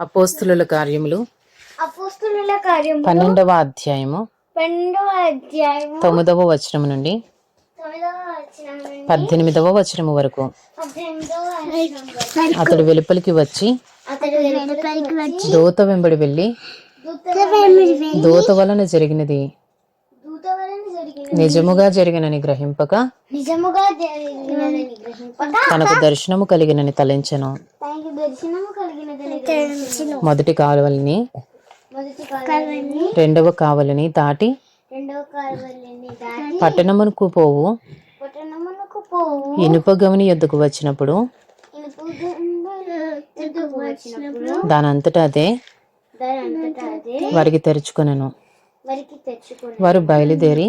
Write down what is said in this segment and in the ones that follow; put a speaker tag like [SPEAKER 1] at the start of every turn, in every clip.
[SPEAKER 1] అపోస్తుల కార్యములు.
[SPEAKER 2] అపోస్తుల
[SPEAKER 1] పన్నెండవ అధ్యాయము.
[SPEAKER 2] పన్నెండవ అధ్యాయం
[SPEAKER 1] తొమ్మిదవ వచనం నుండి పద్దెనిమిదవ వచనము వరకు.
[SPEAKER 2] పద్దెనిమిదవ వచనం వరకు.
[SPEAKER 1] అతడు వెలుపలికి వచ్చి దూత వెంబడి వెళ్ళి
[SPEAKER 2] దూత
[SPEAKER 1] వలన జరిగినది. నిజముగా జరిగినని గ్రహింపక
[SPEAKER 2] నిజముగా గ్రహింపక
[SPEAKER 1] తనకు దర్శనము కలిగినని తలంచెను.
[SPEAKER 2] తనకి దర్శనము కలిగినదని గ్రహించెను.
[SPEAKER 1] మొదటి
[SPEAKER 2] కాలువని
[SPEAKER 1] రెండవ కావలిని దాటి
[SPEAKER 2] రెండవ దాటి
[SPEAKER 1] పట్టణమునకు పోవు.
[SPEAKER 2] పట్టణమునకు పోవు.
[SPEAKER 1] ఇనుప గమని ఎద్దుకు వచ్చినప్పుడు దానంతటా అదే
[SPEAKER 2] దాని అంతటా అదే
[SPEAKER 1] వారికి తెరుచుకొనెను.
[SPEAKER 2] వారికి
[SPEAKER 1] బయలుదేరి
[SPEAKER 2] వారు బయలుదేరి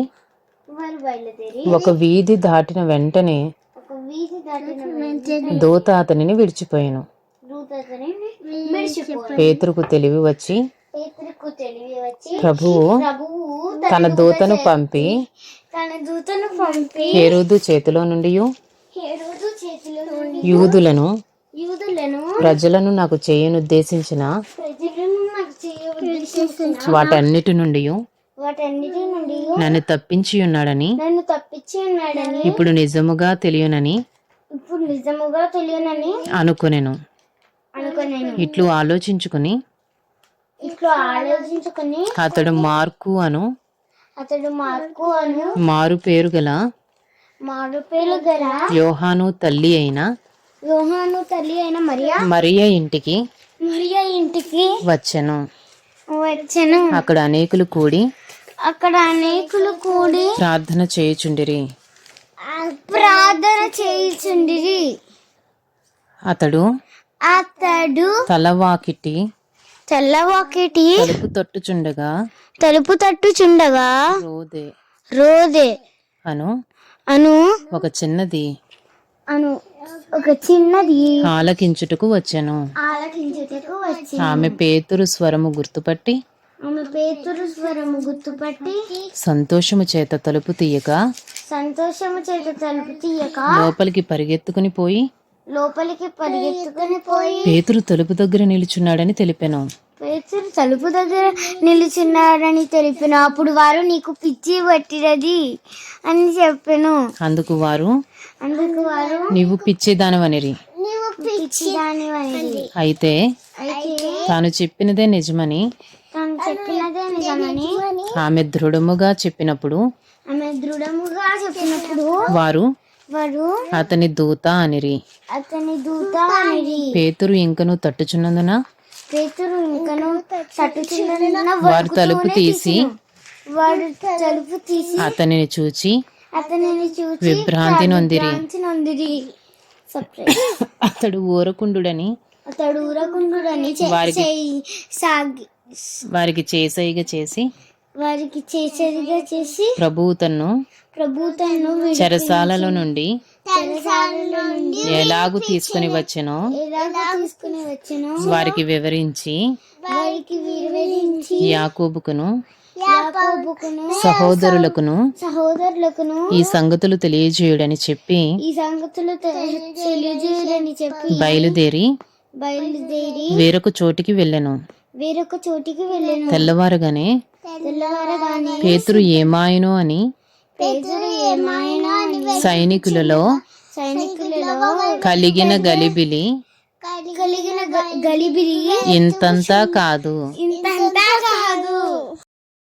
[SPEAKER 1] ఒక వీధి దాటిన వెంటనే
[SPEAKER 2] ఒక వీధి దాటిన వెంటనే
[SPEAKER 1] దూత అతనిని విడిచిపోయాను. పేతురుకు తెలివి వచ్చి
[SPEAKER 2] పేతురుకు తెలివి వచ్చి
[SPEAKER 1] ప్రభువు తన దూతను పంపి
[SPEAKER 2] తన దూతను పంపి
[SPEAKER 1] హేరోదు చేతిలో నుండి యూదులను ప్రజలను నాకు చేయనుద్దేశించిన
[SPEAKER 2] ప్రజలను నాకు చేయ ఉద్దేశించిన
[SPEAKER 1] వాటన్నిటి నుండి
[SPEAKER 2] వాటన్నిటి నుండి
[SPEAKER 1] నన్ను తప్పించి ఉన్నాడని
[SPEAKER 2] నన్ను తప్పించి ఉన్నాడని
[SPEAKER 1] ఇప్పుడు నిజముగా తెలియనని
[SPEAKER 2] ఇప్పుడు నిజముగా తెలియనని
[SPEAKER 1] అనుకునేను.
[SPEAKER 2] అనుకున్నాను
[SPEAKER 1] ఇట్లు ఆలోచించుకుని
[SPEAKER 2] ఇట్లా ఆలోచించుకుని
[SPEAKER 1] అతడు మార్కు అను
[SPEAKER 2] అతడు మార్కు అను
[SPEAKER 1] మారు పేరు గల
[SPEAKER 2] మారు పేరు గల
[SPEAKER 1] యోహాను తల్లి అయిన
[SPEAKER 2] యోహాను తల్లి అయిన మరియా
[SPEAKER 1] మరియ ఇంటికి
[SPEAKER 2] మరియా ఇంటికి
[SPEAKER 1] వచ్చెను.
[SPEAKER 2] వచ్చెను.
[SPEAKER 1] అక్కడ అనేకులు కూడి
[SPEAKER 2] అక్కడ అనేకులు కూడి
[SPEAKER 1] ప్రార్థన చేయుచుండిరి.
[SPEAKER 2] ప్రార్థన చేయుచుండిరి.
[SPEAKER 1] అతడు
[SPEAKER 2] అతడు
[SPEAKER 1] తలవాకిటి
[SPEAKER 2] తెల్లవాకిటి
[SPEAKER 1] తలుపు తొట్టుచుండగా
[SPEAKER 2] తలుపు తట్టుచుండగా
[SPEAKER 1] రోదే.
[SPEAKER 2] రోదే.
[SPEAKER 1] అను
[SPEAKER 2] అను
[SPEAKER 1] ఒక చిన్నది
[SPEAKER 2] అను ఒక చిన్నది
[SPEAKER 1] ఆలకించుటకు వచ్చెను.
[SPEAKER 2] ఆలకించుటకు వచ్చి
[SPEAKER 1] ఆమె పేతురు స్వరము గుర్తుపట్టి
[SPEAKER 2] ఆమె పేతురు స్వరము గుర్తుపట్టి
[SPEAKER 1] సంతోషము చేత తలుపు తీయక
[SPEAKER 2] సంతోషము చేత తలుపు తీయక
[SPEAKER 1] లోపలికి పరిగెత్తుకుని పోయి
[SPEAKER 2] లోపలికి పరిగెత్తుకుని పోయి
[SPEAKER 1] పేతురు తలుపు దగ్గర నిలుచున్నాడని తెలిపాను.
[SPEAKER 2] పేతురు తలుపు దగ్గర నిలుచున్నాడని తెలిపిన. అప్పుడు వారు నీకు పిచ్చి పట్టినది అని చెప్పాను.
[SPEAKER 1] అందుకు వారు
[SPEAKER 2] అందుకు వారు
[SPEAKER 1] నీవు పిచ్చిదానవనిరి.
[SPEAKER 2] నీవు పిచ్చి దానివని
[SPEAKER 1] అయితే
[SPEAKER 2] అయితే
[SPEAKER 1] తాను చెప్పినదే నిజమని ఆమె దృఢముగా చెప్పినప్పుడు
[SPEAKER 2] ఆమె దృఢముగా చెప్పినప్పుడు
[SPEAKER 1] వారు
[SPEAKER 2] వారు
[SPEAKER 1] అతని దూత అనిరి.
[SPEAKER 2] అతని దూత అనేది
[SPEAKER 1] పేతురు ఇంకను తట్టుచున్నందున
[SPEAKER 2] పేతురు ఇంకను తట్టుచున్న
[SPEAKER 1] వారు తలుపు తీసి
[SPEAKER 2] వాడు తలుపు తీసి
[SPEAKER 1] అతనిని చూచి
[SPEAKER 2] అతనిని చూసి
[SPEAKER 1] విభ్రాంతి నొందిరి. అతడు ఊరకుండుడని
[SPEAKER 2] అతడు ఊరకుండుడని
[SPEAKER 1] వారికి-
[SPEAKER 2] సాగి
[SPEAKER 1] వారికి చేసైగ చేసి
[SPEAKER 2] వారికి చేసేదిగా చేసి
[SPEAKER 1] ప్రభువు తన్ను
[SPEAKER 2] ప్రభు తను
[SPEAKER 1] చెరసాలలో నుండి ఎలాగు తీసుకుని వచ్చెనో
[SPEAKER 2] ఎలాగ తీసుకుని వచ్చెను
[SPEAKER 1] వారికి వివరించి
[SPEAKER 2] వారికి వివరించి
[SPEAKER 1] యాకోబుకును సహోదరులకును
[SPEAKER 2] సహోదరులకును
[SPEAKER 1] ఈ సంగతులు తెలియజేయుడని చెప్పి
[SPEAKER 2] ఈ సంగతులు తె- తెలియజేయరని చెప్పి
[SPEAKER 1] బయలుదేరి
[SPEAKER 2] బయలుదేరి
[SPEAKER 1] వేరొక చోటికి వెళ్ళెను.
[SPEAKER 2] వేరొక చోటికి వెళ్ళాను
[SPEAKER 1] తెల్లవారగానే
[SPEAKER 2] తెల్లవారగానే
[SPEAKER 1] పేతురు ఏమాయను అని
[SPEAKER 2] పేదరు ఏమైనా అని
[SPEAKER 1] సైనికులలో
[SPEAKER 2] సైనికులలో
[SPEAKER 1] కలిగిన గలిబిలి
[SPEAKER 2] కలిగిన గలిబిలి
[SPEAKER 1] ఇంతంతా కాదు.